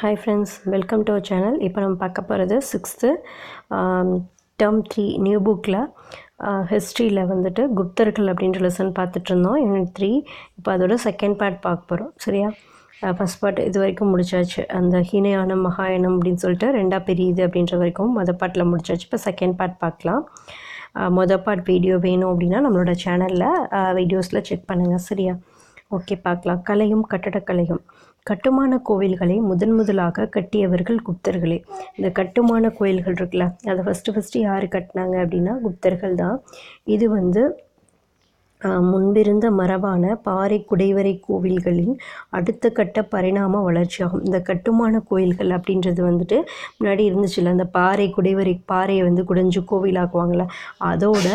Hi friends welcome to our channel இப்போ நம்ம பார்க்க போகிறது சிக்ஸ்த்து டேர்ம் த்ரீ நியூ புக்கில் ஹிஸ்ட்ரியில் வந்துட்டு குப்தர்கள் அப்படின்ற லெசன் பார்த்துட்டு இருந்தோம். யூனிட் த்ரீ இப்போ அதோட செகண்ட் பார்ட் பார்க்க போகிறோம் சரியா? ஃபஸ்ட் பார்ட் இது வரைக்கும் முடிச்சாச்சு. அந்த ஹீனயானம் மகாயணம் அப்படின்னு சொல்லிட்டு ரெண்டாக பெரியது அப்படின்ற வரைக்கும் மொதல் பாட்டில் முடிச்சாச்சு. இப்போ செகண்ட் பார்ட் பார்க்கலாம். மொதல் பார்ட் வீடியோ வேணும் அப்படின்னா நம்மளோட சேனலில் வீடியோஸில் செக் பண்ணுங்கள் சரியா? ஓகே பார்க்கலாம். கலையும் கட்டடக்கலையும் கட்டுமான கோவில்களை முதன் முதலாக கட்டியவர்கள் குப்தர்களே. இந்த கட்டுமான கோயில்கள் இருக்குல்ல அதை ஃபஸ்ட்டு ஃபஸ்ட்டு யார் கட்டினாங்க அப்படின்னா குப்தர்கள் தான். இது வந்து முன்பிருந்த மரபான பாறை குடைவரை கோவில்களின் அடுத்த கட்ட பரிணாம வளர்ச்சியாகும். இந்த கட்டுமான கோயில்கள் அப்படின்றது வந்துட்டு முன்னாடி இருந்துச்சுல்ல அந்த பாறை குடைவரை பாறையை வந்து குடைஞ்சு கோவிலாக்குவாங்கள்ல அதோட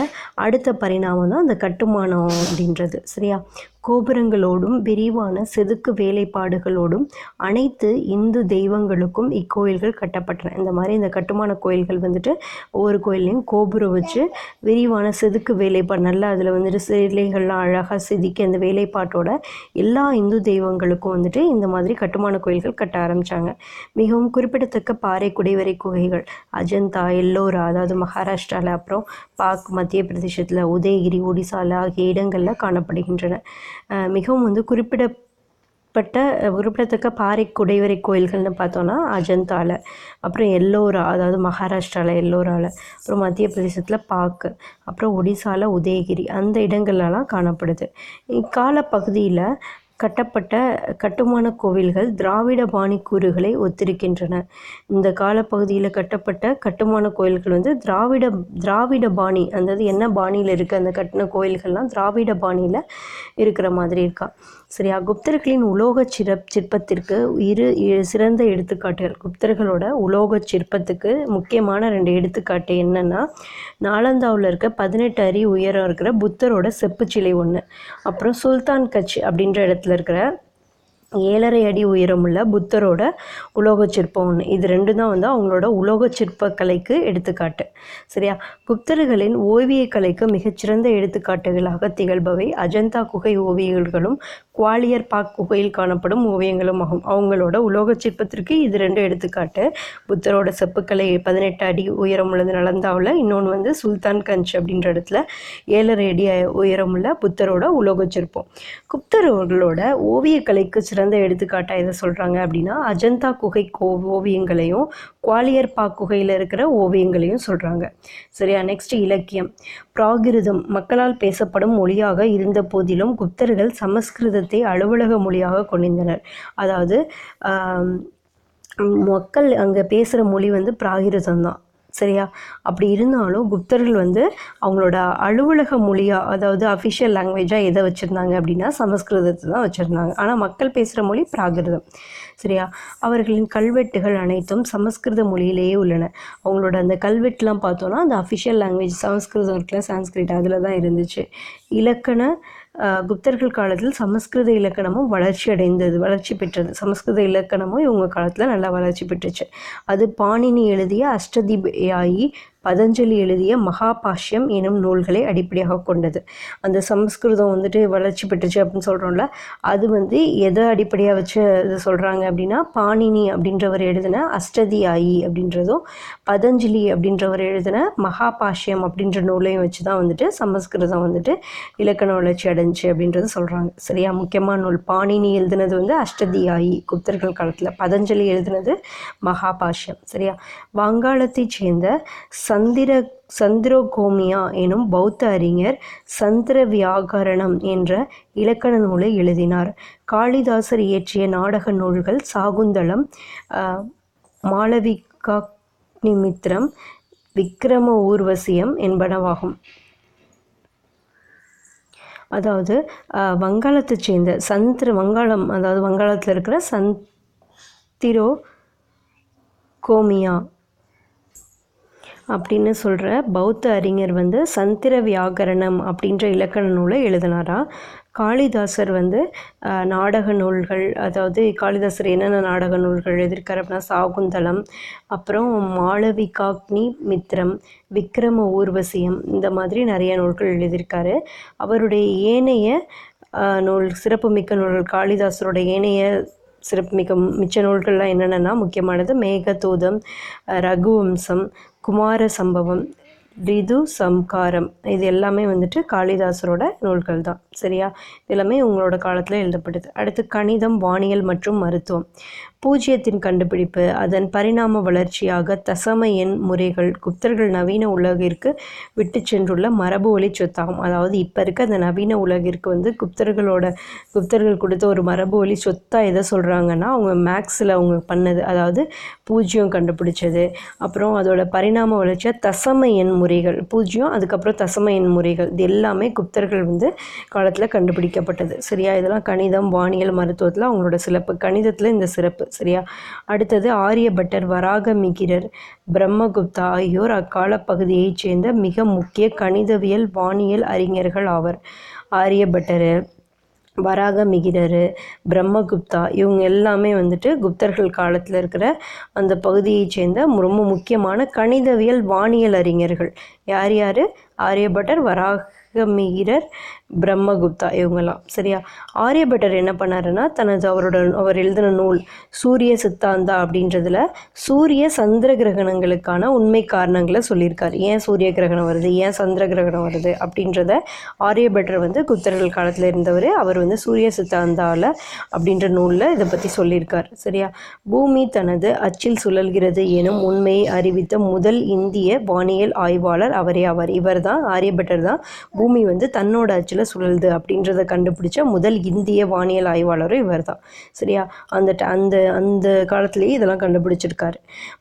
அடுத்த பரிணாமம் தான் அந்த கட்டுமானம் அப்படின்றது சரியா? கோபுரங்களோடும் விரிவான செதுக்கு வேலைப்பாடுகளோடும் அனைத்து இந்து தெய்வங்களுக்கும் இக்கோயில்கள் கட்டப்பட்டன. இந்த மாதிரி இந்த கட்டுமான கோயில்கள் வந்துட்டு ஒவ்வொரு கோயிலையும் கோபுரம் வச்சு விரிவான செதுக்கு வேலைப்பாடு நல்லா அதில் வந்துட்டு சிலைகள்லாம் அழகாக செதுக்கி அந்த வேலைப்பாட்டோட எல்லா இந்து தெய்வங்களுக்கும் வந்துட்டு இந்த மாதிரி கட்டுமான கோயில்கள் கட்ட ஆரம்பித்தாங்க மிகவும் குறிப்பிடத்தக்க பாறை குடைவரை குகைகள் அஜந்தா எல்லோரா அதாவது மகாராஷ்டிராவில் அப்புறம் பாக் மத்திய பிரதேசத்தில் உதயகிரி ஒடிசால ஆகிய இடங்களில் காணப்படுகின்றன. மிகவும் வந்து குறிப்பிடப்பட்ட குறிப்பிடத்தக்க பாறை குடைவரை கோயில்கள்னு பார்த்தோன்னா அஜந்தாவில் அப்புறம் எல்லோரா அதாவது மகாராஷ்டிராவில் எல்லோராவில் அப்புறம் மத்திய பிரதேசத்தில் பாக்கு அப்புறம் ஒடிசாவில் உதயகிரி அந்த இடங்கள்லலாம் காணப்படுது. இக்கால பகுதியில் கட்டப்பட்ட கட்டுமான கோவில்கள் திராவிட பாணி கூறுகளை ஒத்திருக்கின்றன. இந்த காலப்பகுதியில் கட்டப்பட்ட கட்டுமான கோயில்கள் வந்து திராவிட திராவிட பாணி அதாவது என்ன பாணியில் இருக்குது அந்த கட்டின கோயில்கள்லாம் திராவிட பாணியில் இருக்கிற மாதிரி இருக்கா. சரியா? குப்தர்களின் உலோக சிற சிற்பத்திற்கு இரு சிறந்த எடுத்துக்காட்டுகள். குப்தர்களோட உலோக சிற்பத்துக்கு முக்கியமான ரெண்டு எடுத்துக்காட்டு என்னென்னா நாலந்தாவில் இருக்க பதினெட்டு அடி உயரம் இருக்கிற புத்தரோட செப்புச்சிலை ஒன்று அப்புறம் சுல்தான் கட்ச் அப்படின்ற இடத்துல இருக்கிற ஏழரை அடி உயரமுள்ள புத்தரோட உலோக சிற்பம் ஒன்று இது ரெண்டு தான் வந்து அவங்களோட உலோக சிற்பக்கலைக்கு எடுத்துக்காட்டு. சரியா? குப்தர்களின் ஓவியக்கலைக்கு மிகச்சிறந்த எடுத்துக்காட்டுகளாக திகழ்பவை அஜந்தா குகை ஓவியங்களும் குவாலியர் பாக் குகையில் காணப்படும் ஓவியங்களும் ஆகும். அவங்களோட உலோக சிற்பத்திற்கு இது ரெண்டு எடுத்துக்காட்டு. புத்தரோட செப்புக்கலை பதினெட்டு அடி உயரம் உள்ளது இன்னொன்று வந்து சுல்தான் கஞ்ச் அப்படின்ற இடத்துல ஏழரை அடி உயரமுள்ள புத்தரோட உலோக சிற்பம் குப்தர்களோட ஓவியக்கலைக்கு சிறந்த சிறந்த எடுத்துக்காட்டாக எதை சொல்கிறாங்க அப்படின்னா அஜந்தா குகை கோ ஓவியங்களையும் குவாலியர் பா குகையில் இருக்கிற ஓவியங்களையும் சொல்கிறாங்க சரியா? நெக்ஸ்ட் இலக்கியம். பிராகிருதம். மக்களால் பேசப்படும் மொழியாக இருந்த போதிலும் குப்தர்கள் சமஸ்கிருதத்தை அலுவலக மொழியாக கொண்டிருந்தனர். அதாவது மக்கள் அங்கே பேசுகிற மொழி வந்து பிராகிருதம் தான் சரியா? அப்படி இருந்தாலும் குப்தர்கள் வந்து அவங்களோட அலுவலக மொழியாக அதாவது அஃபிஷியல் லாங்குவேஜாக எதை வச்சுருந்தாங்க அப்படின்னா சமஸ்கிருதத்தை தான் வச்சுருந்தாங்க. ஆனால் மக்கள் பேசுகிற மொழி பிராகிருதம். சரியா? அவர்களின் கல்வெட்டுகள் அனைத்தும் சமஸ்கிருத மொழியிலேயே உள்ளன. அவங்களோட அந்த கல்வெட்டுலாம் பார்த்தோன்னா அந்த அஃபிஷியல் லாங்குவேஜ் சமஸ்கிருதம் இருக்குல்ல சான்ஸ்கிரிட் அதில் தான் இருந்துச்சு. இலக்கண குப்தர்கள் காலத்தில் சமஸ்கிருத இலக்கணமும் வளர்ச்சி அடைந்தது வளர்ச்சி பெற்றது. சமஸ்கிருத இலக்கணமும் இவங்க காலத்தில் நல்லா வளர்ச்சி பெற்றுச்சு. அது பாணினி எழுதிய அஷ்டதிபயாயி பதஞ்சலி எழுதிய மகாபாஷ்யம் எனும் நூல்களை அடிப்படையாக கொண்டது. அந்த சமஸ்கிருதம் வந்துட்டு வளர்ச்சி பெற்றுச்சு அப்படின்னு சொல்கிறோம்ல அது வந்து எதை அடிப்படையாக வச்சு இது சொல்கிறாங்க அப்படின்னா பாணினி அப்படின்றவர் எழுதின அஷ்டதியாயி அப்படின்றதும் பதஞ்சலி அப்படின்றவர் எழுதின மகாபாஷ்யம் அப்படின்ற நூலையும் வச்சு தான் வந்துட்டு சமஸ்கிருதம் வந்துட்டு இலக்கண வளர்ச்சி அடைஞ்சு அப்படின்றது சொல்கிறாங்க சரியா? முக்கியமான நூல். பாணினி எழுதினது வந்து அஷ்டதியாயி குப்தர்கள் காலத்தில் பதஞ்சலி எழுதினது மகாபாஷ்யம். சரியா? வங்காளத்தைச் சேர்ந்த சந்திர சந்திரோகோமியா எனும் பௌத்த அறிஞர் சந்திர வியாகரணம் என்ற இலக்கண நூலை எழுதினார். காளிதாசர் இயற்றிய நாடக நூல்கள் சாகுந்தளம் மாளவிகாக்னிமித்திரம் விக்ரம ஊர்வசியம் என்பனவாகும். அதாவது வங்காளத்தை சேர்ந்த சந்திர வங்காளம் அதாவது வங்காளத்தில் இருக்கிற சந்திரோ கோமியா அப்படின்னு சொல்கிற பௌத்த அறிஞர் வந்து சந்திர வியாகரணம் அப்படின்ற இலக்கண நூலை எழுதினாரா? காளிதாசர் வந்து நாடக நூல்கள் அதாவது காளிதாசர் என்னென்ன நாடக நூல்கள் எழுதியிருக்காரு அப்படின்னா சாகுந்தலம் அப்புறம் மாளவிகாக்னி மித்ரம் விக்ரம ஊர்வசியம் இந்த மாதிரி நிறைய நூல்கள் எழுதியிருக்காரு. அவருடைய ஏனைய நூல் சிறப்புமிக்க நூல்கள் காளிதாசருடைய ஏனைய சிறப்புமிக்க மிச்ச நூல்கள்லாம் என்னென்னா முக்கியமானது மேகதூதம் ரகுவம்சம் குமார சம்பவம் ரிது சம்காரம் இது எல்லாமே வந்துட்டு காளிதாசரோட நூல்கள் தான் சரியா? இது எல்லாமே உங்களோட காலத்தில் எழுதப்பட்டது. அடுத்து கணிதம் வானியல் மற்றும் மருத்துவம். பூஜ்ஜியத்தின் கண்டுபிடிப்பு அதன் பரிணாம வளர்ச்சியாக தசம எண் முறைகள் குப்தர்கள் நவீன உலகிற்கு விட்டு சென்றுள்ள மரபு ஒளி சொத்தாகும். அதாவது இப்போ இருக்க அந்த நவீன உலகிற்கு வந்து குப்தர்களோட குப்தர்கள் கொடுத்த ஒரு மரபு ஒளி சொத்தாக எதை சொல்கிறாங்கன்னா அவங்க மேக்ஸில் அவங்க பண்ணது அதாவது பூஜ்ஜியம் கண்டுபிடிச்சது. அப்புறம் அதோட பரிணாம வளர்ச்சியாக தசம எண் முறைகள் பூஜ்ஜியம் அதுக்கப்புறம் தசம எண் முறைகள் இது எல்லாமே குப்தர்கள் வந்து காலத்தில் கண்டுபிடிக்கப்பட்டது. சரியா? இதெல்லாம் கணிதம் வானியல் மருத்துவத்தில் அவங்களோட சிறப்பு. கணிதத்தில் இந்த சிறப்பு. சரியா? அடுத்தது ஆரியபட்டர் வராகமிகிரர் பிரம்மகுப்தா ஆகியோர் அக்கால பகுதியைச் சேர்ந்த மிக முக்கிய கணிதவியல் வானியல் அறிஞர்கள் ஆவர். ஆரியபட்டர் வராகமிகிரர் பிரம்மகுப்தா இவங்க எல்லாமே வந்துட்டு குப்தர்கள் காலத்தில் இருக்கிற அந்த பகுதியைச் சேர்ந்த ரொம்ப முக்கியமான கணிதவியல் வானியல் அறிஞர்கள். யார் யார்? ஆரியபட்டர் வராகமிகிரர் பிரம்மகுப்தா இவங்கெல்லாம். சரியா? ஆரியபட்டர் என்ன பண்ணாருன்னா தனது அவரோட அவர் எழுதின நூல் சூரிய சித்தாந்தா அப்படின்றதுல சூரிய சந்திர கிரகணங்களுக்கான உண்மை காரணங்களை சொல்லியிருக்காரு. ஏன் சூரிய கிரகணம் வருது? ஏன் சந்திர கிரகணம் வருது? அப்படின்றத ஆரியபட்டர் வந்து குப்தர்கள் காலத்தில் இருந்தவர் அவர் வந்து சூரிய சித்தாந்தாவில் அப்படின்ற நூலில் இதை பற்றி சொல்லியிருக்கார். சரியா? பூமி தனது அச்சில் சுழல்கிறது எனும் உண்மையை அறிவித்த முதல் இந்திய வானியல் ஆய்வாளர் அவரே ஆவார் இவர் தான் ஆரியபட்டர் தான் பூமி வந்து தன்னோட அச்சில் சுழலுது அப்படின்றத கண்டுபிடிச்ச முதல் இந்திய வானியல் ஆய்வாளரும் இவர் தான் சரியா? அந்த அந்த அந்த காலத்திலேயே இதெல்லாம் கண்டுபிடிச்சிருக்காரு.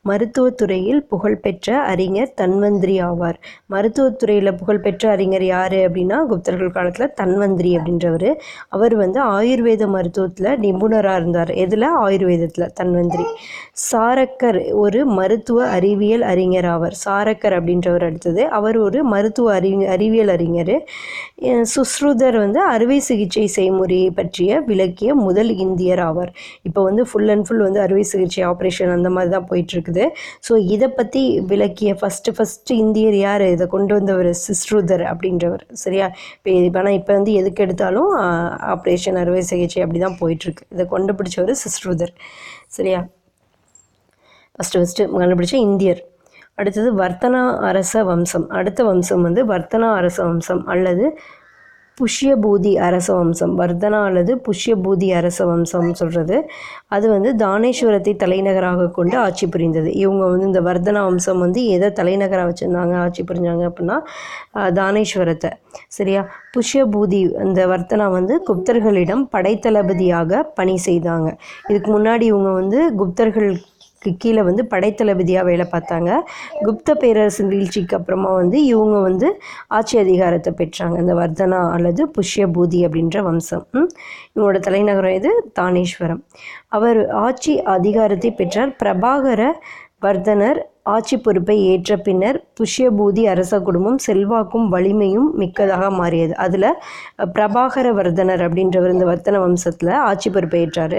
மருத்துவத்துறையில் புகழ்பெற்ற அறிஞர் தன்வந்திரி ஆவார். மருத்துவத்துறையில் புகழ்பெற்ற அறிஞர் யார் அப்படின்னா குப்தர்கள் காலத்தில் தன்வந்திரி அப்படின்றவர். அவர் வந்து ஆயுர்வேத மருத்துவத்தில் நிபுணராக இருந்தார். எதில்? ஆயுர்வேதத்தில் தன்வந்திரி. சாரக்கர் ஒரு மருத்துவ அறிவியல் அறிஞர் ஆவார். சாரக்கர் அப்படின்றவர் அடுத்தது. அவர் ஒரு மருத்துவ அறி அறிவியல் அறிஞர். சுஸ் சுஸ்ருதர் வந்து அறுவை சிகிச்சை செய்முறையை பற்றிய விளக்கிய முதல் இந்தியர் ஆவார். இப்போ வந்து ஃபுல் அண்ட் ஃபுல் வந்து அறுவை சிகிச்சை ஆப்ரேஷன் அந்த மாதிரி தான் போயிட்டுருக்குது. ஸோ இதை பற்றி விளக்கிய ஃபஸ்ட்டு ஃபஸ்ட்டு இந்தியர் யார்? இதை கொண்டு வந்தவர் சிஸ்ருதர் அப்படின்றவர். சரியா? இப்போ ஆனால் இப்போ வந்து எதுக்கு எடுத்தாலும் ஆப்ரேஷன் அறுவை சிகிச்சை அப்படி தான் போயிட்டுருக்கு. இதை கண்டுபிடிச்சவர் சிஸ்ருதர் சரியா? ஃபஸ்ட்டு ஃபஸ்ட்டு கண்டுபிடிச்ச இந்தியர். அடுத்தது வர்த்தனா அரச வம்சம். அடுத்த வம்சம் வந்து வர்த்தனா அரச வம்சம் அல்லது புஷ்யபூதி அரச வம்சம் வர்தனா அல்லது புஷ்யபூதி அரச வம்சம் சொல்கிறது அது வந்து தானேஸ்வரத்தை தலைநகராக கொண்டு ஆட்சி புரிந்தது. இவங்க வந்து இந்த வர்தனா வம்சம் வந்து எதை தலைநகராக வச்சுருந்தாங்க ஆட்சி புரிஞ்சாங்க அப்படின்னா தானேஸ்வரத்தை. சரியா? புஷ்யபூதி அந்த வர்த்தனா வந்து குப்தர்களிடம் படைத்தளபதியாக பணி செய்தாங்க. இதுக்கு முன்னாடி இவங்க வந்து குப்தர்கள் கீழே வந்து படைத்தளபதியாக வேலை பார்த்தாங்க. குப்த பேரரசின் வீழ்ச்சிக்கு அப்புறமா வந்து இவங்க வந்து ஆட்சி அதிகாரத்தை பெற்றாங்க. இந்த வர்தனா அல்லது புஷ்யபூதி அப்படின்ற வம்சம். இவங்களோட தலைநகரம் இது தானேஸ்வரம். அவர் ஆட்சி அதிகாரத்தை பெற்றார். பிரபாகர வர்தனர் ஆட்சி பொறுப்பை ஏற்ற பின்னர் புஷ்யபூதி அரச குடும்பம் செல்வாக்கும் வலிமையும் மிக்கதாக மாறியது. அதில் பிரபாகர வர்தனர் அப்படின்றவர் இந்த வர்த்தன வம்சத்தில் ஆட்சி பொறுப்பை ஏற்றார்.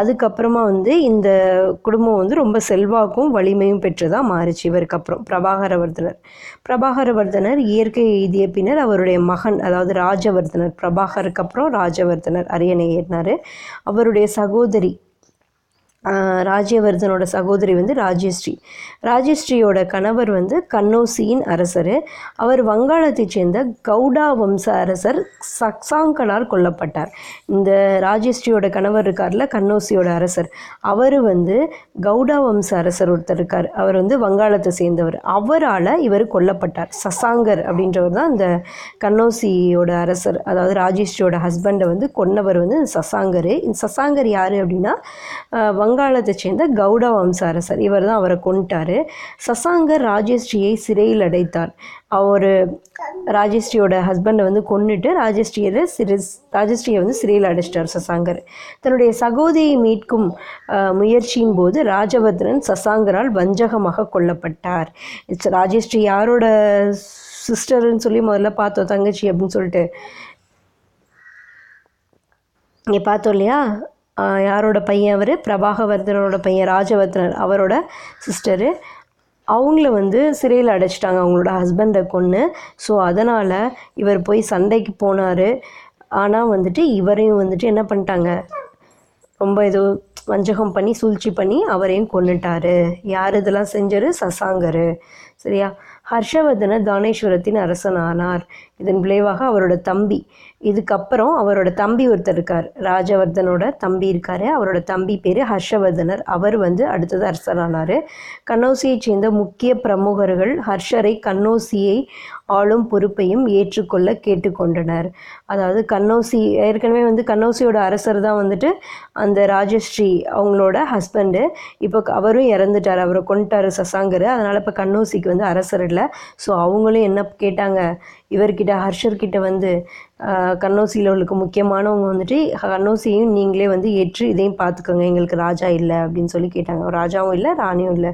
அதுக்கப்புறமா வந்து இந்த குடும்பம் வந்து ரொம்ப செல்வாக்கும் வலிமையும் பெற்றதாக மாறிச்சு இவருக்கு அப்புறம் பிரபாகர வர்தனர். இயற்கை எய்திய பின்னர் அவருடைய மகன் அதாவது ராஜவர்தனர் பிரபாகருக்கு அப்புறம் ராஜவர்தனர் அரியணை ஏறினார் அவருடைய சகோதரி ராஜ்யவர்தனோட சகோதரி வந்து ராஜஸ்ரீ ராஜஸ்ரீயோட கணவர் வந்து கன்னௌசியின் அரசர். அவர் வங்காளத்தைச் சேர்ந்த கவுடா வம்ச அரசர் சக்சாங்களால் கொல்லப்பட்டார். இந்த ராஜஸ்ரீயோட கணவர் இருக்கார்ல கன்னௌசியோட அரசர். அவர் வந்து கவுடா வம்ச அரசர் ஒருத்தர் இருக்கார். அவர் வந்து வங்காளத்தை சேர்ந்தவர். அவரால் இவர் கொல்லப்பட்டார். சசாங்கர் அப்படின்றவர் தான் இந்த கண்ணோசியோட அரசர் அதாவது ராஜேஸ்வரியோட ஹஸ்பண்டை வந்து கொன்னவர் வந்து சசாங்கர். இந்த சசாங்கர் யார் அப்படின்னா வங்காளத்தை சேர்ந்த கௌட வம்ச அரசர். இவர் தான் அவரை கொண்டுட்டார் சசாங்கர் ராஜேஸ்ரீயை சிறையில் அடைத்தார். அவர் ராஜேஸ்ரீயோட ஹஸ்பண்டை வந்து கொன்னுட்டு ராஜேஸ்ரீயை சிறு ராஜஸ்ரீயை வந்து சிறையில் அடைச்சிட்டார் சசாங்கர். தன்னுடைய சகோதரியை மீட்கும் முயற்சியின் போது ராஜவர்தனன் சசாங்கரால் வஞ்சகமாக கொல்லப்பட்டார். இட்ஸ் ராஜேஸ்ரீ யாரோட சிஸ்டர்னு சொல்லி முதல்ல பார்த்தோம் தங்கச்சி அப்படின்னு சொல்லிட்டு. இங்கே பார்த்தோம் இல்லையா? யாரோட பையன் அவர்? பிரபாகவர்தனோட பையன் ராஜவர்தனர் அவரோட சிஸ்டரு அவங்கள வந்து சிறையில் அடைச்சிட்டாங்க அவங்களோட ஹஸ்பண்டை கொன்று ஸோ அதனால் இவர் போய் சண்டைக்கு போனார். ஆனால் வந்துட்டு இவரையும் வந்துட்டு என்ன பண்ணிட்டாங்க? ரொம்ப ஏதோ வஞ்சகம் பண்ணி சூழ்ச்சி பண்ணி அவரையும் கொன்னுட்டாரு. யார் இதெல்லாம் செஞ்சார் சசாங்கர். சரியா? ஹர்ஷவர்தன தானேஸ்வரத்தின் அரசனானார். இதன் விளைவாக அவரோட தம்பி. இதுக்கப்புறம் அவரோட தம்பி ஒருத்தர் இருக்கார். ராஜவர்தனோட தம்பி இருக்கார். அவரோட தம்பி பேர் ஹர்ஷவர்தனர். அவர் வந்து அடுத்தது அரசரானார். கன்னௌசியைச் சேர்ந்த முக்கிய பிரமுகர்கள் ஹர்ஷரை கன்னௌசியை ஆளும் பொறுப்பையும் ஏற்றுக்கொள்ள கேட்டுக்கொண்டனர். அதாவது கன்னௌசி ஏற்கனவே வந்து கன்னௌசியோட அரசர் தான் வந்துட்டு அந்த ராஜஸ்ரீ அவங்களோட ஹஸ்பண்டு இப்போ அவரும் இறந்துட்டார். அவரை கொண்டுட்டார் சசாங்கர். அதனால் இப்போ கன்னௌசிக்கு வந்து அரசர் இல்லை. ஸோ அவங்களும் என்ன கேட்டாங்க? இவர்கிட்ட ஹர்ஷர்கிட்ட வந்து கண்ணோசியில் உள்ளுக்கு முக்கியமானவங்க வந்துட்டு கன்னௌசியையும் நீங்களே வந்து ஏற்று இதையும் பார்த்துக்கோங்க. எங்களுக்கு ராஜா இல்லை அப்படின்னு சொல்லி கேட்டாங்க. ராஜாவும் இல்லை ராணியும் இல்லை.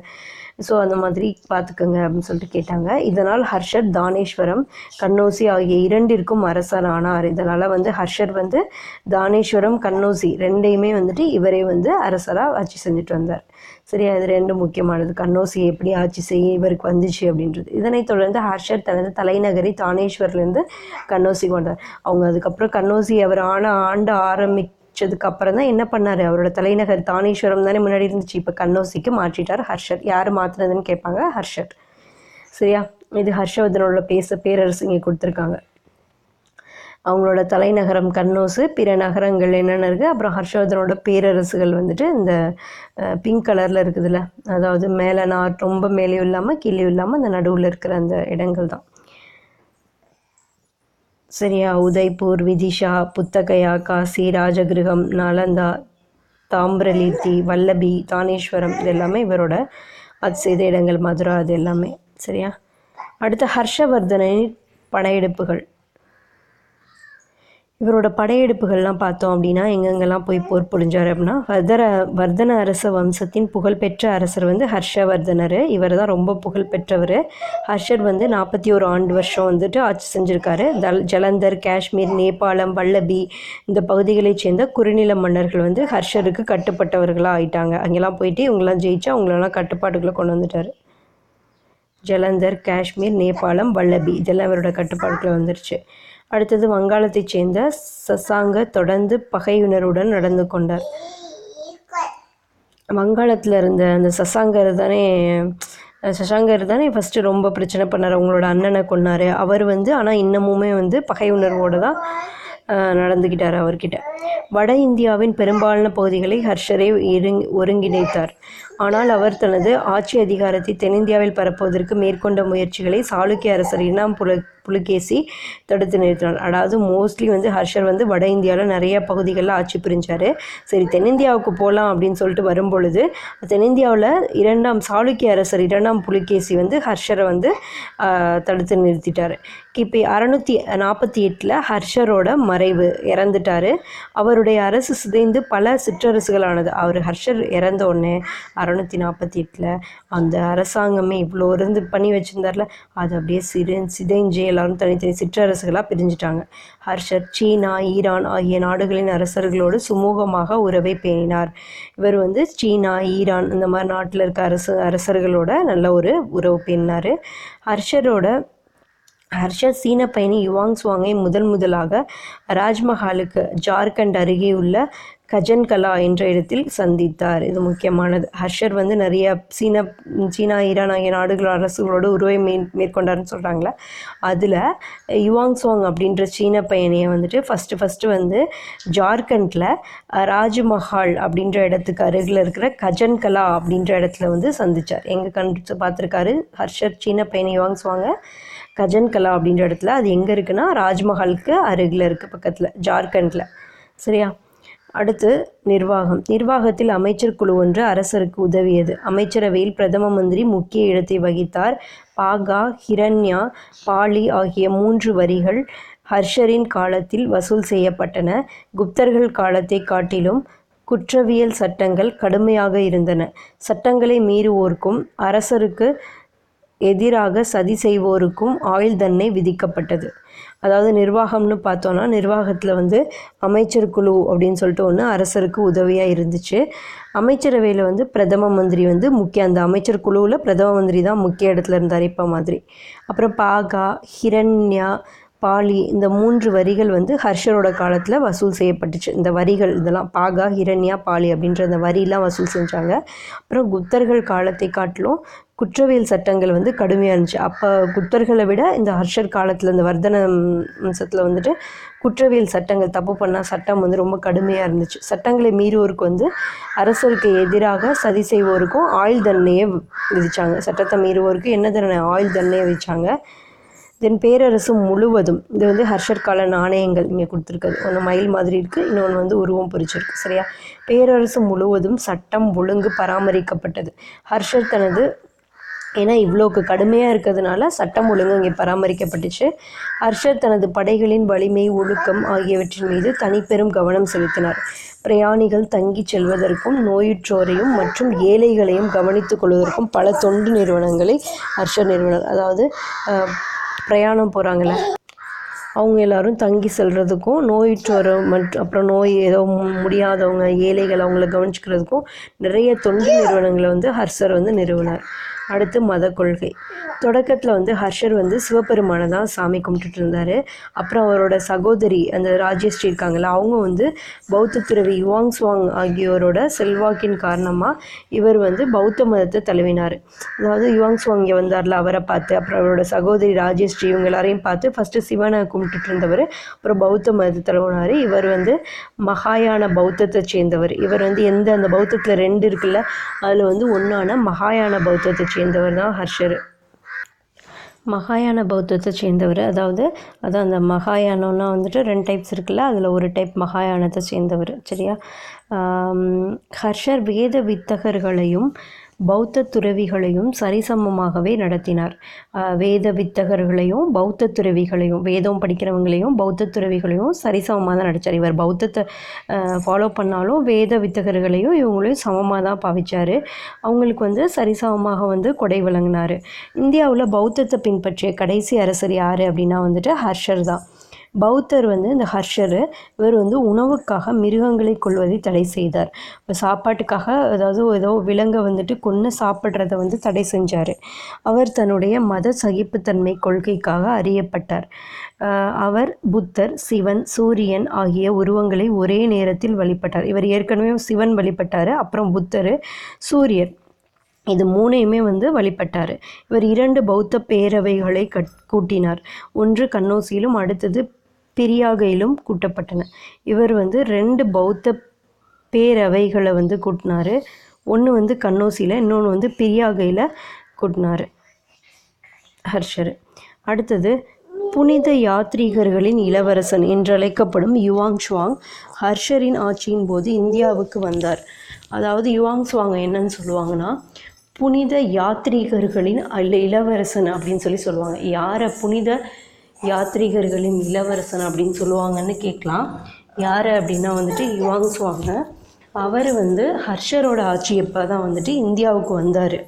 ஸோ அந்த மாதிரி பார்த்துக்கோங்க அப்படின்னு சொல்லிட்டு கேட்டாங்க. இதனால் ஹர்ஷர் தானேஸ்வரம் கண்ணோசி ஆகிய இரண்டிற்கும் அரசர் ஆனார். இதனால் வந்து ஹர்ஷர் வந்து தானேஸ்வரம் கண்ணோசி ரெண்டையுமே வந்துட்டு இவரே வந்து அரசராக ஆட்சி செஞ்சுட்டு வந்தார். சரி அது ரெண்டும் முக்கியமானது. கண்ணோசி எப்படி ஆட்சி செய்ய இவருக்கு வந்துச்சு அப்படின்றது. இதனைத் தொடர்ந்து ஹர்ஷர் தனது தலைநகரை தானேஸ்வர்லேருந்து கண்ணோசி கொண்டார். அவங்க அதுக்கப்புறம் கண்ணோசி அவர் ஆன ஆண்டு ஆரம்பி வச்சதுக்கு அப்புறம் தான் என்ன பண்ணார்? அவரோட தலைநகர் தானேஸ்வரம் தானே முன்னாடி இருந்துச்சு. இப்போ கண்ணோசிக்கு மாற்றிட்டார் ஹர்ஷர் யார் மாற்றினதுன்னு கேட்பாங்க ஹர்ஷர் சரியா? இது ஹர்ஷவர்தனோட பேச பேரரசு இங்கே கொடுத்துருக்காங்க. அவங்களோட தலைநகரம் கண்ணோசு பிற நகரங்கள் என்னென்ன இருக்குது அப்புறம் ஹர்ஷவர்தனோட பேரரசுகள் வந்துட்டு இந்த பிங்க் கலரில் இருக்குதுல்ல. அதாவது மேலே நான் ரொம்ப மேலேயும் இல்லாமல் கீழேயும் இல்லாமல் அந்த நடுவில் இருக்கிற அந்த இடங்கள் தான். சரியா? உதய்பூர் விதிஷா புத்தகயா காசி ராஜகிருகம் நாலந்தா தாம்பிரலீர்த்தி வல்லபி தானேஸ்வரம் இது எல்லாமே இவரோட அது செய்த இடங்கள் மதுரா அது எல்லாமே. சரியா? அடுத்து ஹர்ஷவர்தனின் படையெடுப்புகள். இவரோட படையெடுப்புகள்லாம் பார்த்தோம் அப்படின்னா எங்கெங்கெல்லாம் போய் போர் புரிஞ்சார் அப்படின்னா வர்தர வர்தன அரச வம்சத்தின் புகழ்பெற்ற அரசர் வந்து ஹர்ஷவர்தனர். இவர் தான் ரொம்ப புகழ்பெற்றவர். ஹர்ஷர் வந்து நாற்பத்தி ஒரு ஆண்டு வருஷம் வந்துட்டு ஆட்சி செஞ்சுருக்காரு. தல் ஜலந்தர் காஷ்மீர் நேபாளம் வல்லபி இந்த பகுதிகளைச் சேர்ந்த குறுநில மன்னர்கள் வந்து ஹர்ஷருக்கு கட்டுப்பட்டவர்களாக ஆயிட்டாங்க. அங்கெல்லாம் போயிட்டு இவங்கெல்லாம் ஜெயிச்சு அவங்களெல்லாம் கட்டுப்பாட்டுக்குள்ளே கொண்டு வந்துட்டார். ஜலந்தர் காஷ்மீர் நேபாளம் வல்லபி இதெல்லாம் இவரோட கட்டுப்பாடுகளை வந்துருச்சு. அடுத்தது வங்காளத்தைச் சேர்ந்த சசாங்க தொடர்ந்து பகையுணர்வுடன் நடந்து கொண்டார். வங்காளத்தில் இருந்த அந்த சசாங்கர் தானே சசாங்கர் தானே ஃபஸ்ட்டு ரொம்ப பிரச்சனை பண்ணார். அவங்களோட அண்ணனை கொன்னார். அவர் வந்து ஆனால் இன்னமுமே வந்து பகை உணர்வோடு தான் நடந்துக்கிட்டார் அவர்கிட்ட. வட இந்தியாவின் பெரும்பாலான பகுதிகளை ஹர்ஷரே இருங் ஒருங்கிணைத்தார். ஆனால் அவர் தனது ஆட்சி அதிகாரத்தை தென்னிந்தியாவில் பரப்புவதற்கு மேற்கொண்ட முயற்சிகளை சாளுக்கிய அரசர் இனாம் புல புலிகேசி தடுத்து நிறுத்தினார். அதாவது மோஸ்ட்லி வந்து ஹர்ஷர் வந்து வட இந்தியாவில் நிறைய பகுதிகளில் ஆட்சி புரிஞ்சார். சரி தென்னிந்தியாவுக்கு போகலாம் அப்படின்னு சொல்லிட்டு வரும்பொழுது தென்னிந்தியாவில் இரண்டாம் சாளுக்கிய அரசர் இரண்டாம் புலிகேசி வந்து ஹர்ஷரை வந்து தடுத்து நிறுத்திட்டார். கிபி அறநூற்றி நாற்பத்தி எட்டில் ஹர்ஷரோட மறைவு இறந்துட்டார். அவருடைய அரசு சிதைந்து பல சிற்றரசுகளானது. அவர் ஹர்ஷர் இறந்த உடனே அறநூற்றி நாற்பத்தி எட்டில் அந்த அரசாங்கமே இவ்வளோ இருந்து பண்ணி வச்சுருந்தார்ல அது அப்படியே சிறு சிதைஞ்சு எல்லாரும் தனித்தனி சிற்றரசுகளாக பிரிஞ்சிட்டாங்க. ஹர்ஷர் சீனா ஈரான் ஆகிய நாடுகளின் அரசர்களோடு சுமூகமாக உறவை பேணினார். இவர் வந்து சீனா ஈரான் இந்த மாதிரி நாட்டில் இருக்க அரசு அரசர்களோட நல்ல ஒரு உறவு பேணினார். ஹர்ஷரோட ஹர்ஷர் சீன பயணி யுவாங் சுவாங்கை முதன் முதலாக ராஜ்மஹாலுக்கு ஜார்க்கண்ட் அருகே உள்ள கஜன்கலா என்ற இடத்தில் சந்தித்தார். இது முக்கியமானது. ஹர்ஷர் வந்து நிறைய சீன சீனா ஈரான் ஆகிய நாடுகள் அரசுகளோடு உருவை மே மேற்கொண்டார்னு சொல்கிறாங்களே அதில் யுவாங் சுவாங் அப்படின்ற சீன பயணியை வந்துட்டு ஃபஸ்ட்டு ஃபஸ்ட்டு வந்து ஜார்க்கண்டில் ராஜ்மஹால் அப்படின்ற இடத்துக்கு அருகில் இருக்கிற கஜன்கலா அப்படின்ற இடத்துல வந்து சந்தித்தார் எங்கே கண்டு பார்த்துருக்காரு? ஹர்ஷர் சீன பயணி யுவாங் சுவாங்க கஜன்கலா அப்படின்ற இடத்துல. அது எங்கே இருக்குன்னா ராஜ்மஹாலுக்கு அருகில் இருக்குது பக்கத்தில் ஜார்க்கண்டில். சரியா? அடுத்து நிர்வாகம். நிர்வாகத்தில் அமைச்சர் குழு ஒன்று அரசருக்கு உதவியது. அமைச்சரவையில் பிரதம மந்திரி முக்கிய இடத்தை வகித்தார். பாகா ஹிரண்யா பாலி ஆகிய மூன்று வரிகள் ஹர்ஷரின் காலத்தில் வசூல் செய்யப்பட்டன. குப்தர்கள் காலத்தை காட்டிலும் குற்றவியல் சட்டங்கள் கடுமையாக இருந்தன. சட்டங்களை மீறுவோர்க்கும் அரசருக்கு எதிராக சதி செய்வோருக்கும் ஆயுள் தண்டனை விதிக்கப்பட்டது. அதாவது நிர்வாகம்னு பார்த்தோன்னா நிர்வாகத்தில் வந்து அமைச்சர் குழு அப்படின்னு சொல்லிட்டு ஒன்று அரசருக்கு உதவியாக இருந்துச்சு. அமைச்சரவையில் வந்து பிரதம மந்திரி வந்து முக்கிய அந்த அமைச்சர் குழுவில் பிரதம மந்திரி தான் முக்கிய இடத்துல இருந்தார் இப்போ மாதிரி. அப்புறம் பாகா ஹிரண்யா பாலி இந்த மூன்று வரிகள் வந்து ஹர்ஷரோட காலத்தில் வசூல் செய்யப்பட்டுச்சு. இந்த வரிகள் இதெல்லாம் பாகா ஹிரண்யா பாலி அப்படின்ற அந்த வரிலாம் வசூல் செஞ்சாங்க. அப்புறம் குப்தர்கள் காலத்தை காட்டிலும் குற்றவியல் சட்டங்கள் வந்து கடுமையாக இருந்துச்சு. அப்போ குப்தர்களை விட இந்த ஹர்ஷர் காலத்தில் இந்த வர்தன வம்சத்தில் வந்துட்டு குற்றவியல் சட்டங்கள் தப்பு பண்ணால் சட்டம் வந்து ரொம்ப கடுமையாக இருந்துச்சு. சட்டங்களை மீறுவோருக்கு வந்து அரசருக்கு எதிராக சதி செய்வோருக்கும் ஆயுள் தண்டனையை விதித்தாங்க சட்டத்தை மீறுவோருக்கு என்ன தண்டனை? ஆயுள் தண்டனையை விதித்தாங்க தென் பேரரசு முழுவதும் இது வந்து ஹர்ஷர் கால நாணயங்கள் இங்கே கொடுத்துருக்குது ஒன்று மயில் மாதிரி இருக்குது இன்னொன்று வந்து உருவம் பொறிச்சிருக்கு சரியா? பேரரசு முழுவதும் சட்டம் ஒழுங்கு பராமரிக்கப்பட்டது. ஹர்ஷர் தனது ஏன்னா இவ்வளோக்கு கடுமையாக இருக்கிறதுனால சட்டம் ஒழுங்கு இங்கே பராமரிக்கப்பட்டுச்சு. ஹர்ஷர் தனது படைகளின் வலிமை ஒழுக்கம் ஆகியவற்றின் மீது தனிப்பெரும் கவனம் செலுத்தினார். பிரயாணிகள் தங்கிச் செல்வதற்கும் நோயுற்றோரையும் மற்றும் ஏழைகளையும் கவனித்துக் கொள்வதற்கும் பல தொண்டு நிறுவனங்களை ஹர்ஷர் நிறுவனர் அதாவது பிரயாணம் போகிறாங்களே அவங்க எல்லாரும் தங்கி செல்றதுக்கும் நோயுற்றோர் மற்றும் அப்புறம் நோய் ஏதோ முடியாதவங்க ஏழைகள் அவங்கள கவனிச்சுக்கிறதுக்கும் நிறைய தொண்டு நிறுவனங்களை வந்து ஹர்ஷர் வந்து நிறுவினார். அடுத்து மத கொள்கை. தொடக்கத்தில் வந்து ஹர்ஷர் வந்து சிவபெருமானை தான் சாமி கும்பிட்டுட்டு இருந்தார். அப்புறம் அவரோட சகோதரி அந்த ராஜேஸ்ரீ இருக்காங்கல்ல அவங்க வந்து பௌத்த துறவி யுவாங் சுவாங் ஆகியோரோட செல்வாக்கின் காரணமாக இவர் வந்து பௌத்த மதத்தை தழுவினார். அதாவது யுவாங் சுவாங் இங்கே வந்தார்ல அவரை பார்த்து அப்புறம் அவரோட சகோதரி ராஜேஸ்ரீ இவங்க எல்லாரையும் பார்த்து ஃபஸ்ட்டு சிவனை கும்பிட்டுட்டு இருந்தவர் அப்புறம் பௌத்த மதத்தை தழுவினார். இவர் வந்து மகாயான பௌத்தத்தை சேர்ந்தவர். இவர் வந்து எந்த அந்த பௌத்தத்தில் ரெண்டு இருக்குல்ல அதில் வந்து ஒன்றான மகாயான பௌத்தத்தை சேர்ந்தவர் சேர்ந்தவர் தான் ஹர்ஷர். மகாயான பௌத்தத்தை சேர்ந்தவர். அதாவது அதான் அந்த மகாயானம்னா வந்துட்டு ரெண்டு டைப்ஸ் இருக்குல்ல அதில் ஒரு டைப் மகாயானத்தை சேர்ந்தவர். சரியா? ஹர்ஷர் வேத வித்தகர்களையும் பௌத்த துறவிகளையும் சரிசமமாகவே நடத்தினார். வேத வித்தகர்களையும் பௌத்த துறவிகளையும் வேதம் படிக்கிறவங்களையும் பௌத்த துறவிகளையும் சரிசமமாக தான் நடித்தார் இவர் பௌத்தத்தை ஃபாலோ பண்ணாலும் வேத வித்தகர்களையும் இவங்களையும் சமமாக தான் பாவிச்சார். அவங்களுக்கு வந்து சரிசமமாக வந்து கொடை வழங்கினார். இந்தியாவில் பௌத்தத்தை பின்பற்றிய கடைசி அரசர் யார் அப்படின்னா வந்துட்டு ஹர்ஷர் தான். பௌத்தர் வந்து இந்த ஹர்ஷர் இவர் வந்து உணவுக்காக மிருகங்களை கொள்வதை தடை செய்தார். இப்போ சாப்பாட்டுக்காக அதாவது ஏதோ விலங்கை வந்துட்டு கொன்று சாப்பிட்றத வந்து தடை செஞ்சார். அவர் தன்னுடைய மத சகிப்புத்தன்மை கொள்கைக்காக அறியப்பட்டார். அவர் புத்தர் சிவன் சூரியன் ஆகிய உருவங்களை ஒரே நேரத்தில் வழிபட்டார். இவர் ஏற்கனவே சிவன் வழிபட்டார் அப்புறம் புத்தர் சூரியர். இது மூணையுமே வந்து வழிபட்டார். இவர் இரண்டு பௌத்த பேரவைகளை கட் கூட்டினார். ஒன்று கண்ணோசியிலும் அடுத்தது பிரியாகையிலும் கூட்டப்பட்டன. இவர் வந்து ரெண்டு பௌத்த பேரவைகளை வந்து கூட்டினார். ஒன்று வந்து கண்ணோசியில் இன்னொன்று வந்து பிரியாகையில் கூட்டினார் ஹர்ஷர். அடுத்தது புனித யாத்ரீகர்களின் இளவரசன் என்றழைக்கப்படும் யுவாங் சுவாங் ஹர்ஷரின் ஆட்சியின் போது இந்தியாவுக்கு வந்தார். அதாவது யுவாங் சுவாங் என்னன்னு சொல்லுவாங்கன்னா புனித யாத்ரீகர்களின் அல்ல இளவரசன் அப்படின்னு சொல்லி சொல்லுவாங்க. யாரை? புனித யாத்ரீகர்களின் இளவரசன் அப்படின்னு சொல்லுவாங்கன்னு கேட்கலாம். யார் அப்படின்னா வந்துட்டு யுவாங் சுவாங்க. அவர் வந்து ஹர்ஷரோட ஆட்சி எப்போ தான் வந்துட்டு இந்தியாவுக்கு வந்தார்?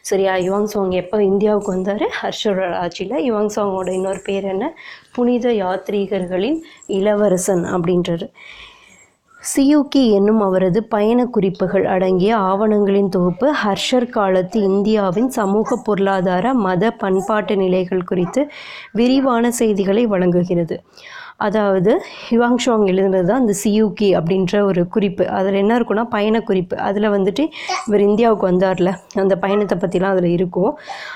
சரியா? யுவாங் சாங் எப்போ இந்தியாவுக்கு வந்தார்? ஹர்ஷரோட ஆட்சியில். யுவாங் சாங்கோட இன்னொரு பேர் என்ன? புனித யாத்ரீகர்களின் இளவரசன் அப்படின்றது சியூக்கி என்னும் அவரது பயண குறிப்புகள் அடங்கிய ஆவணங்களின் தொகுப்பு ஹர்ஷர் காலத்து இந்தியாவின் சமூக பொருளாதார மத பண்பாட்டு நிலைகள் குறித்து விரிவான செய்திகளை வழங்குகிறது. அதாவது யுவாங்ஷாங் எழுதுனது தான் அந்த சியூகி அப்படின்ற ஒரு குறிப்பு. அதில் என்ன இருக்குன்னா பயண குறிப்பு. அதில் வந்துட்டு இவர் இந்தியாவுக்கு வந்தார்ல. அந்த பயணத்தை பற்றிலாம் அதில் இருக்கும்.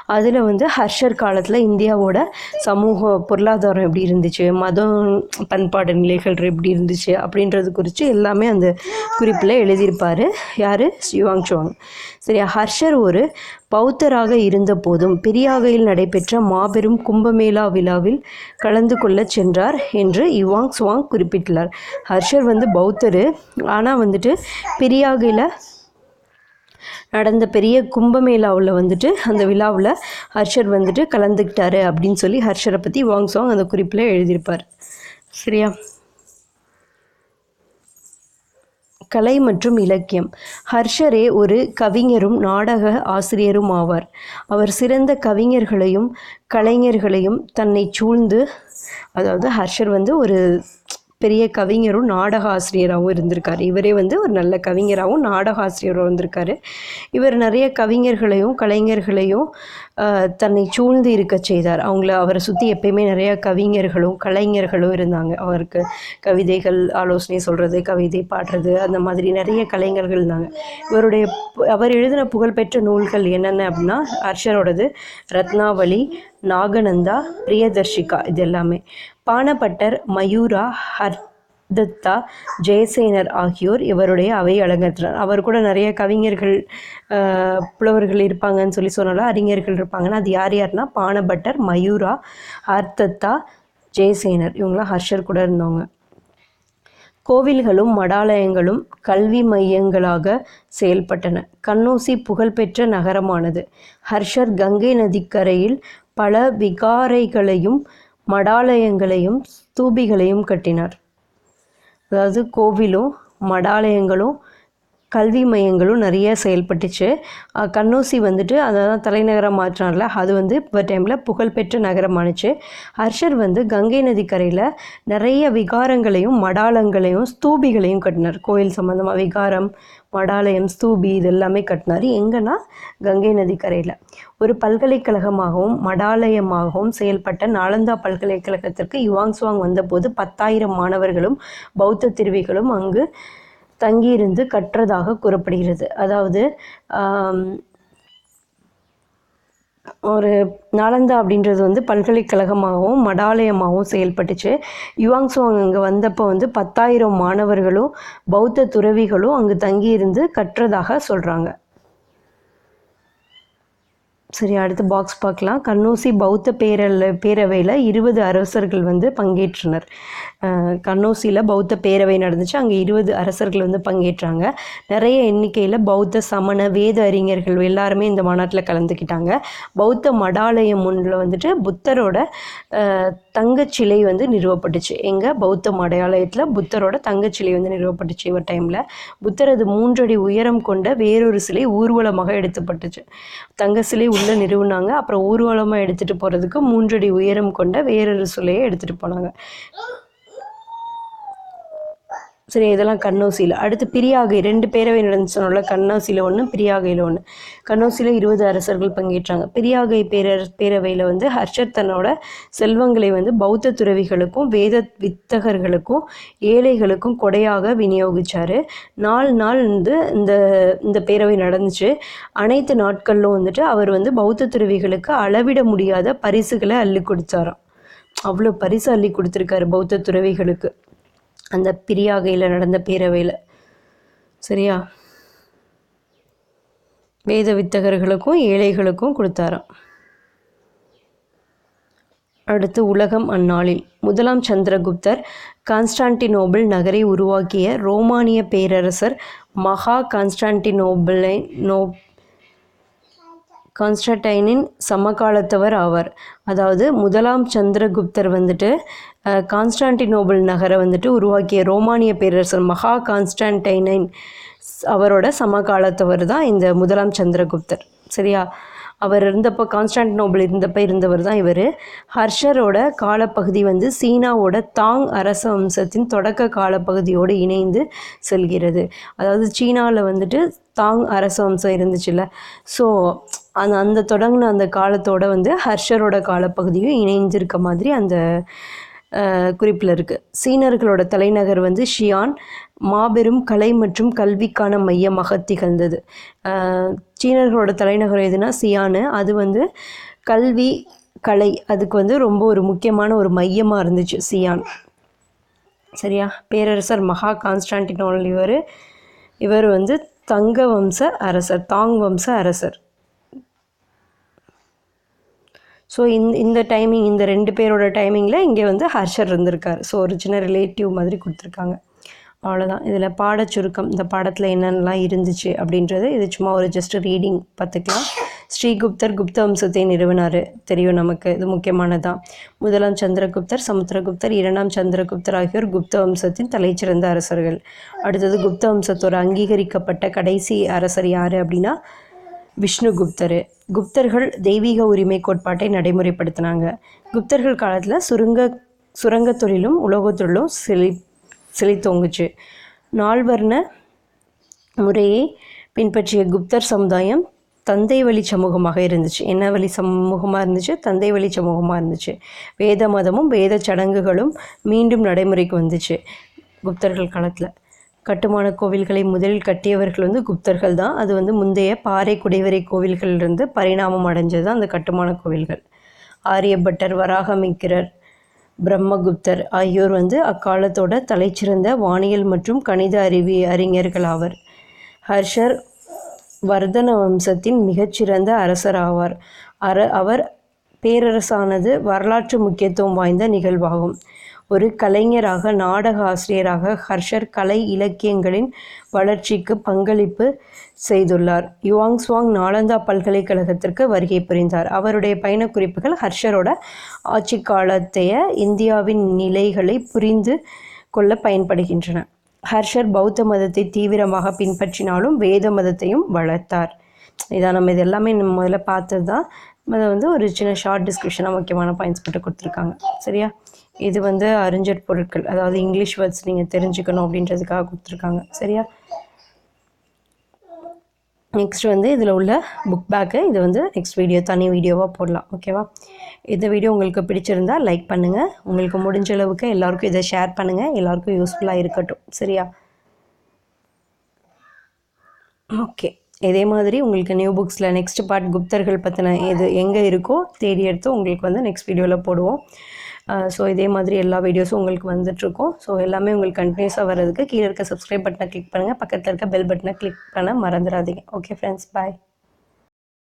அதில் வந்து ஹர்ஷர் காலத்தில் இந்தியாவோட சமூக பொருளாதாரம் எப்படி இருந்துச்சு மதம் பண்பாடு நிலைகள் எப்படி இருந்துச்சு அப்படின்றது குறித்து எல்லாமே அந்த குறிப்பில் எழுதியிருப்பார். யார்? யுவாங்ஷாங் சரியா ஹர்ஷர் ஒரு பௌத்தராக இருந்த போதும் பெரியாகையில் நடைபெற்ற மாபெரும் கும்பமேளா விழாவில் கலந்து கொள்ளச் சென்றார் என்று இவாங் சுவாங் குறிப்பிட்டுள்ளார். ஹர்ஷர் வந்து பௌத்தர். ஆனால் வந்துட்டு பெரியாகையில் நடந்த பெரிய கும்பமேளாவில் வந்துட்டு அந்த விழாவில் ஹர்ஷர் வந்துட்டு கலந்துக்கிட்டாரு அப்படின்னு சொல்லி ஹர்ஷரை பற்றி வாங் சுவாங் அந்த குறிப்பில் எழுதியிருப்பார். சரியா? கலை மற்றும் இலக்கியம். ஹர்ஷரே ஒரு கவிஞரும் நாடக ஆசிரியரும் ஆவார் அவர் சிறந்த கவிஞர்களையும் கலைஞர்களையும் தன்னை சூழ்ந்து அதாவது ஹர்ஷர் வந்து ஒரு பெரிய கவிஞரும் நாடக ஆசிரியராகவும் இருந்திருக்காரு. இவரே வந்து ஒரு நல்ல கவிஞராகவும் நாடக ஆசிரியராகவும் இருந்திருக்காரு. இவர் நிறைய கவிஞர்களையும் கலைஞர்களையும் தன்னை சூழ்ந்து இருக்க செய்தார். அவங்கள அவரை சுற்றி எப்பயுமே நிறைய கவிஞர்களும் கலைஞர்களும் இருந்தாங்க. அவருக்கு கவிதைகள் ஆலோசனை சொல்கிறது கவிதை பாடுறது அந்த மாதிரி நிறைய கலைஞர்கள் இருந்தாங்க. இவருடைய அவர் எழுதின புகழ்பெற்ற நூல்கள் என்னென்ன அப்படின்னா ஹர்ஷரோடது ரத்னாவளி நாகநந்தா பிரியதர்ஷிகா இது எல்லாமே. பானபட்டர் மயூரா ஹர்தத்தா ஜெயசேனர் ஆகியோர் இவருடைய அவை அலங்கரித்தனர். அவர் கூட நிறைய கவிஞர்கள் புலவர்கள் இருப்பாங்கன்னு சொல்லி சொன்னால அறிஞர்கள் இருப்பாங்கன்னா அது யார் யாருன்னா பானபட்டர் மயூரா ஹர்தத்தா ஜெயசேனர். இவங்களாம் ஹர்ஷர் கூட இருந்தவங்க. கோவில்களும் மடாலயங்களும் கல்வி மையங்களாக செயல்பட்டன. கண்ணோசி புகழ்பெற்ற நகரமானது. ஹர்ஷர் கங்கை நதிக்கரையில் பல விகாரைகளையும் மடாலயங்களையும் ஸ்தூபிகளையும் கட்டினார். அதாவது கோவிலும் மடாலயங்களும் கல்வி மையங்களும் நிறைய செயல்பட்டுச்சு. கண்ணூசி கண்ணோசி வந்துட்டு அதான் தலைநகரம் மாற்றினார்ல அது வந்து இப்போ டைமில் புகழ்பெற்ற நகரமானுச்சு. ஹர்ஷர் வந்து கங்கை நதிக்கரையில் நிறைய விகாரங்களையும் மடாலங்களையும் ஸ்தூபிகளையும் கட்டினார். கோயில் சம்மந்தமாக விகாரம் மடாலயம் ஸ்தூபி இது எல்லாமே கட்டினார். எங்கன்னா கங்கை நதிக்கரையில் ஒரு பல்கலைக்கழகமாகவும் மடாலயமாகவும் செயல்பட்ட நாலந்தா பல்கலைக்கழகத்திற்கு யுவாங் சுவாங் வந்தபோது பத்தாயிரம் மாணவர்களும் பௌத்த திருவிகளும் அங்கு தங்கியிருந்து கற்றதாக கூறப்படுகிறது. அதாவது ஒரு நாலந்தா அப்படின்றது வந்து பல்கலைக்கழகமாகவும் மடாலயமாகவும் செயல்பட்டுச்சு. யுவாங்சுவாங் அங்கே வந்தப்போ வந்து பத்தாயிரம் மாணவர்களும் பௌத்த துறவிகளும் அங்கு தங்கியிருந்து கற்றதாக சொல்கிறாங்க சரி அடுத்து பாக்ஸ் பார்க்கலாம். கண்ணூசி பௌத்த பேரல் பேரவையில் இருபது அரசர்கள் வந்து பங்கேற்றனர். கண்ணூசியில் பௌத்த பேரவை நடந்துச்சு. அங்கே இருபது அரசர்கள் வந்து பங்கேற்றாங்க. நிறைய எண்ணிக்கையில் பௌத்த சமண வேத அறிஞர்கள் எல்லாருமே இந்த மாநாட்டில் கலந்துக்கிட்டாங்க. பௌத்த மடாலயம் முன்னில் வந்துட்டு புத்தரோட தங்கச்சிலை வந்து நிறுவப்பட்டுச்சு. எங்கள் பௌத்த மடாலயத்தில் புத்தரோட தங்கச்சிலை வந்து நிறுவப்பட்டுச்சு இவர் டைமில் புத்தரது மூன்றடி உயரம் கொண்ட வேறொரு சிலை ஊர்வலமாக எடுத்துப்பட்டுச்சு. தங்க சிலை உள்ளே நிறுவினாங்க. அப்புறம் ஊர்வலமாக எடுத்துகிட்டு போகிறதுக்கு மூன்றடி உயரம் கொண்ட வேறொரு சிலையை எடுத்துகிட்டு போனாங்க. சரி இதெல்லாம் கண்ணோசியில். அடுத்து பிரியாகை ரெண்டு பேரவை நடந்துச்சு சொன்னோம்ல கண்ணோசியில் ஒன்று பிரியாகையில் ஒன்று கண்ணோசியில் இருபது அரசர்கள் பங்கேற்றாங்க. பிரியாகை பேரர் பேரவையில் வந்து ஹர்ஷர் தன்னோட செல்வங்களை வந்து பௌத்த துறவிகளுக்கும் வேத வித்தகர்களுக்கும் ஏழைகளுக்கும் கொடையாக விநியோகிச்சார். நாலு நாள் வந்து இந்த இந்த பேரவை நடந்துச்சு. அனைத்து நாட்களிலும் வந்துட்டு அவர் வந்து பௌத்த துறவிகளுக்கு அளவிட முடியாத பரிசுகளை அள்ளி கொடுத்தாராம். அவ்வளோ பரிசு அள்ளி கொடுத்துருக்காரு பௌத்த துறவிகளுக்கு. அந்த பிரியாகையில் நடந்த பேரவையில். சரியா? வேத வித்தகர்களுக்கும் ஏழைகளுக்கும் கொடுத்தாராம். அடுத்து உலகம் அந்நாளில். முதலாம் சந்திரகுப்தர் கான்ஸ்டான்டினோபிள் நகரை உருவாக்கிய ரோமானிய பேரரசர் மகா கான்ஸ்டான்டினோபிளை நோ கான்ஸ்டன்டைனின் சமகாலத்தவர் ஆவார். அதாவது முதலாம் சந்திரகுப்தர் வந்துட்டு கான்ஸ்டான்டினோபிள் நகரை வந்துட்டு உருவாக்கிய ரோமானிய பேரரசர் மகா கான்ஸ்டான்டைனைன் அவரோட சமகாலத்தவர் தான் இந்த முதலாம் சந்திரகுப்தர். சரியா? அவர் இருந்தப்போ கான்ஸ்டான்டினோபிள் இருந்தப்போ இருந்தவர் தான் இவர். ஹர்ஷரோட காலப்பகுதி வந்து சீனாவோட தாங் அரச வம்சத்தின் தொடக்க காலப்பகுதியோடு இணைந்து செல்கிறது. அதாவது சீனாவில் வந்துட்டு தாங் அரச வம்சம் இருந்துச்சுல்ல. ஸோ அந்த அந்த தொடங்கின அந்த காலத்தோட வந்து ஹர்ஷரோட காலப்பகுதியும் இணைஞ்சிருக்க மாதிரி அந்த குறிப்பில் இருக்குது சீனர்களோட தலைநகர் வந்து ஷியான் மாபெரும் கலை மற்றும் கல்விக்கான மையமாக திகழ்ந்தது. சீனர்களோட தலைநகர் எதுனா சியானு அது வந்து கல்வி கலை அதுக்கு வந்து ரொம்ப ஒரு முக்கியமான ஒரு மையமாக இருந்துச்சு சியான் சரியா? பேரரசர் மகா கான்ஸ்டான்டினோல் இவர் இவர் வந்து தங்க வம்ச அரசர் தாங் வம்ச அரசர். ஸோ இந்த இந்த டைமிங் இந்த ரெண்டு பேரோட டைமிங்கில் இங்கே வந்து ஹர்ஷர் இருந்திருக்கார். ஸோ ஒரு சின்ன ரிலேட்டிவ் மாதிரி கொடுத்துருக்காங்க. அவ்வளோதான் இதில் பாடச்சுருக்கம் இந்த பாடத்தில் என்னென்னலாம் இருந்துச்சு அப்படின்றது இது சும்மா ஒரு ஜஸ்ட் ரீடிங் பார்த்துக்கலாம். ஸ்ரீகுப்தர் குப்த வம்சத்தை நிறுவினார். தெரியும் நமக்கு இது முக்கியமானதான் முதலாம் சந்திரகுப்தர் சமுத்திரகுப்தர் இரண்டாம் சந்திரகுப்தர் ஆகியோர் குப்த வம்சத்தின் தலைச்சிறந்த அரசர்கள். அடுத்தது குப்த வம்சத்தோட அங்கீகரிக்கப்பட்ட கடைசி அரசர் யார் அப்படின்னா விஷ்ணுகுப்தர். குப்தர்கள் தெய்வீக உரிமை கோட்பாட்டை நடைமுறைப்படுத்தினாங்க. குப்தர்கள் காலத்தில் சுருங்க சுரங்க தொழிலும் உலோகத்தொழிலும் செழி செழித்தோங்குச்சு நால்வர்ண முறையை பின்பற்றிய குப்தர் சமுதாயம் தந்தை வழி சமூகமாக இருந்துச்சு. என்ன வழி சமூகமாக இருந்துச்சு? தந்தை வழி சமூகமாக இருந்துச்சு. வேத மதமும் வேத சடங்குகளும் மீண்டும் நடைமுறைக்கு வந்துச்சு குப்தர்கள் காலத்தில். கட்டுமான கோவில்களை முதலில் கட்டியவர்கள் வந்து குப்தர்கள் தான். அது வந்து முந்தைய பாறை குடைவரை கோவில்களிலிருந்து பரிணாமம் அடைஞ்சது தான் அந்த கட்டுமான கோவில்கள். ஆரியபட்டர் வராகமிக்கிரர் பிரம்மகுப்தர் ஆகியோர் வந்து அக்காலத்தோட தலைச்சிறந்த வானியல் மற்றும் கணித அறிவி அறிஞர்கள் ஆவர். ஹர்ஷர் வர்தன வம்சத்தின் மிகச்சிறந்த அரசர் ஆவார். அர அவர் பேரரசானது வரலாற்று முக்கியத்துவம் வாய்ந்த நிகழ்வாகும். ஒரு கலைஞராக நாடக ஆசிரியராக ஹர்ஷர் கலை இலக்கியங்களின் வளர்ச்சிக்கு பங்களிப்பு செய்துள்ளார். யுவாங்ஸ்வாங் நாலந்தா பல்கலைக்கழகத்திற்கு வருகை புரிந்தார். அவருடைய பயணக்குறிப்புகள் ஹர்ஷரோட ஆட்சி காலத்தைய இந்தியாவின் நிலைகளை புரிந்து கொள்ள பயன்படுகின்றன. ஹர்ஷர் பௌத்த மதத்தை தீவிரமாக பின்பற்றினாலும் வேத மதத்தையும் வளர்த்தார். இதான் நம்ம இது எல்லாமே நம்ம முதல்ல பார்த்தது தான் அதை வந்து ஒரு சின்ன ஷார்ட் டிஸ்கிரிப்ஷனாக முக்கியமான பாயிண்ட்ஸ் மட்டும் கொடுத்துருக்காங்க. சரியா? இது வந்து அறிஞர் பொருட்கள். அதாவது இங்கிலீஷ் வேர்ட்ஸ் நீங்கள் தெரிஞ்சுக்கணும் அப்படின்றதுக்காக கொடுத்துருக்காங்க. சரியா? நெக்ஸ்ட் வந்து இதில் உள்ள புக் பேக்கு இது வந்து நெக்ஸ்ட் வீடியோ தனி வீடியோவாக போடலாம். ஓகேவா இந்த வீடியோ உங்களுக்கு பிடிச்சிருந்தா லைக் பண்ணுங்கள் உங்களுக்கு முடிஞ்ச அளவுக்கு எல்லாருக்கும் இதை ஷேர் பண்ணுங்கள் எல்லாருக்கும் யூஸ்ஃபுல்லாக இருக்கட்டும். சரியா? ஓகே இதே மாதிரி உங்களுக்கு நியூ புக்ஸில் நெக்ஸ்ட் பார்ட் குப்தர்கள் பற்றின இது எங்கே இருக்கோ தேடி எடுத்து உங்களுக்கு வந்து நெக்ஸ்ட் வீடியோவில் போடுவோம். ஸோ இதே மாதிரி எல்லா வீடியோஸும் உங்களுக்கு வந்துட்டுருக்கும். ஸோ எல்லாமே உங்களுக்கு கண்டினியூஸாக வர்றதுக்கு கீழே இருக்க சப்ஸ்கிரைப் பட்டனை கிளிக் பண்ணுங்கள் பக்கத்தில் இருக்க பெல் பட்டனை கிளிக் பண்ண மறந்துடாதீங்க. Okay friends bye